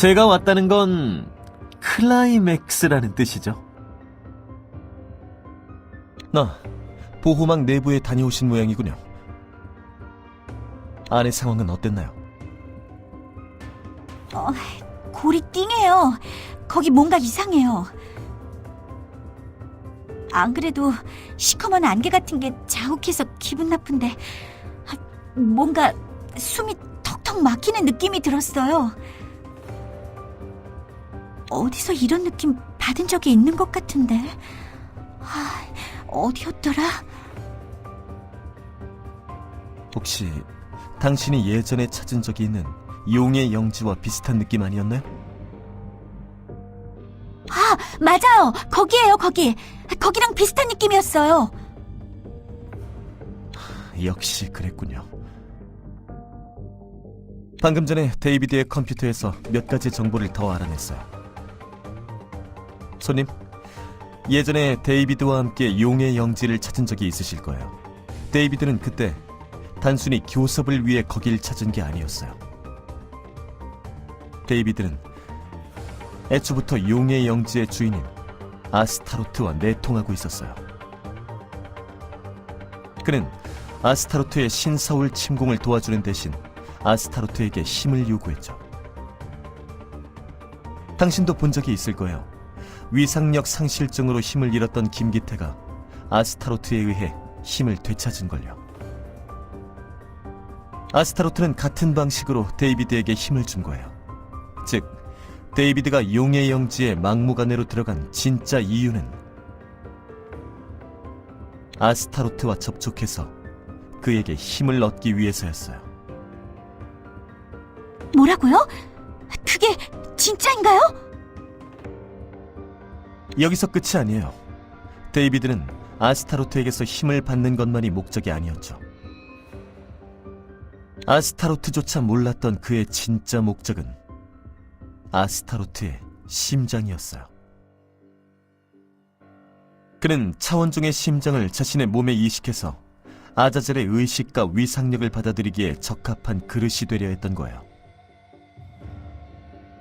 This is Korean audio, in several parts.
제가 왔다는 건 클라이맥스라는 뜻이죠. 나 보호막 내부에 다녀오신 모양이군요. 안의 상황은 어땠나요? 골이 띵해요. 거기 뭔가 이상해요. 안 그래도 시커먼 안개 같은 게 자욱해서 기분 나쁜데 아, 뭔가 숨이 턱턱 막히는 느낌이 들었어요. 어디서 이런 느낌 받은 적이 있는 것 같은데 아, 어디였더라? 혹시 당신이 예전에 찾은 적이 있는 용의 영지와 비슷한 느낌 아니었나요? 아 맞아요 거기에요 거기 거기랑 비슷한 느낌이었어요. 역시 그랬군요. 방금 전에 데이비드의 컴퓨터에서 몇 가지 정보를 더 알아냈어요. 손님, 예전에 데이비드와 함께 용의 영지를 찾은 적이 있으실 거예요. 데이비드는 그때 단순히 교섭을 위해 거길 찾은 게 아니었어요. 데이비드는 애초부터 용의 영지의 주인인 아스타로트와 내통하고 있었어요. 그는 아스타로트의 신서울 침공을 도와주는 대신 아스타로트에게 힘을 요구했죠. 당신도 본 적이 있을 거예요. 위상력 상실증으로 힘을 잃었던 김기태가 아스타로트에 의해 힘을 되찾은 걸요. 아스타로트는 같은 방식으로 데이비드에게 힘을 준 거예요. 즉, 데이비드가 용의 영지의 막무가내로 들어간 진짜 이유는 아스타로트와 접촉해서 그에게 힘을 얻기 위해서였어요. 뭐라고요? 그게 진짜인가요? 여기서 끝이 아니에요. 데이비드는 아스타로트에게서 힘을 받는 것만이 목적이 아니었죠. 아스타로트조차 몰랐던 그의 진짜 목적은 아스타로트의 심장이었어요. 그는 차원종의 심장을 자신의 몸에 이식해서 아자젤의 의식과 위상력을 받아들이기에 적합한 그릇이 되려 했던 거예요.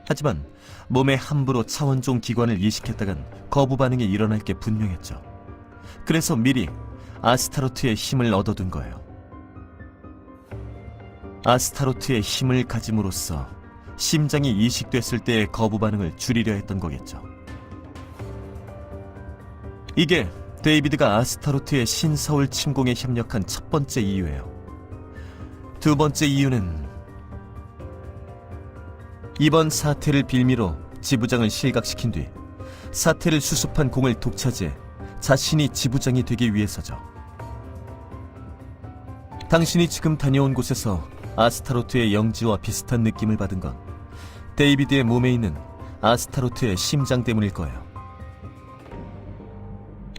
하지만 몸에 함부로 차원종 기관을 이식했다간 거부 반응이 일어날 게 분명했죠. 그래서 미리 아스타로트의 힘을 얻어둔 거예요. 아스타로트의 힘을 가짐으로써 심장이 이식됐을 때의 거부 반응을 줄이려 했던 거겠죠. 이게 데이비드가 아스타로트의 신서울 침공에 협력한 첫 번째 이유예요. 두 번째 이유는 이번 사태를 빌미로 지부장을 실각시킨 뒤 사태를 수습한 공을 독차지해 자신이 지부장이 되기 위해서죠. 당신이 지금 다녀온 곳에서 아스타로트의 영지와 비슷한 느낌을 받은 건 데이비드의 몸에 있는 아스타로트의 심장 때문일 거예요.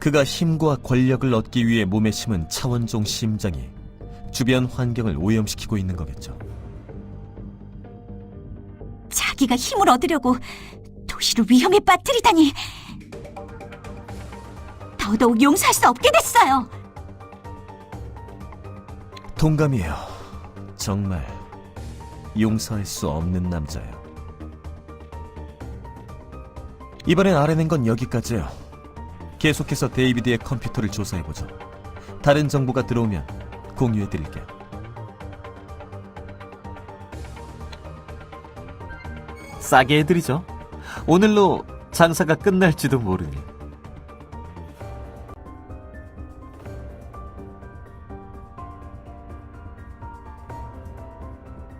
그가 힘과 권력을 얻기 위해 몸에 심은 차원종 심장이 주변 환경을 오염시키고 있는 거겠죠. 자기가 힘을 얻으려고 도시를 위험에 빠뜨리다니 더더욱 용서할 수 없게 됐어요. 동감이에요. 정말 용서할 수 없는 남자예요. 이번엔 알아낸 건 여기까지예요. 계속해서 데이비드의 컴퓨터를 조사해보죠. 다른 정보가 들어오면 공유해드릴게요. 싸게 해드리죠. 오늘로 장사가 끝날지도 모르니.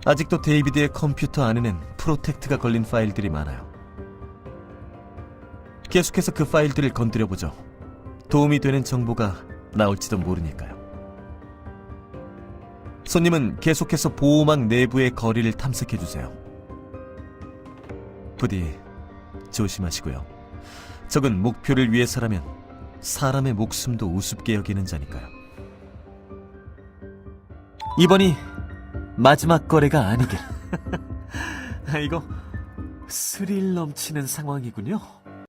아직도 데이비드의 컴퓨터 안에는 프로텍트가 걸린 파일들이 많아요. 계속해서 그 파일들을 건드려보죠. 도움이 되는 정보가 나올지도 모르니까요. 손님은 계속해서 보호막 내부의 거리를 탐색해주세요. 부디 조심하시고요. 적은 목표를 위해서라면 사람의 목숨도 우습게 여기는 자니까요. 이번이 마지막 거래가 아니길. 아, 이거 스릴 넘치는 상황이군요.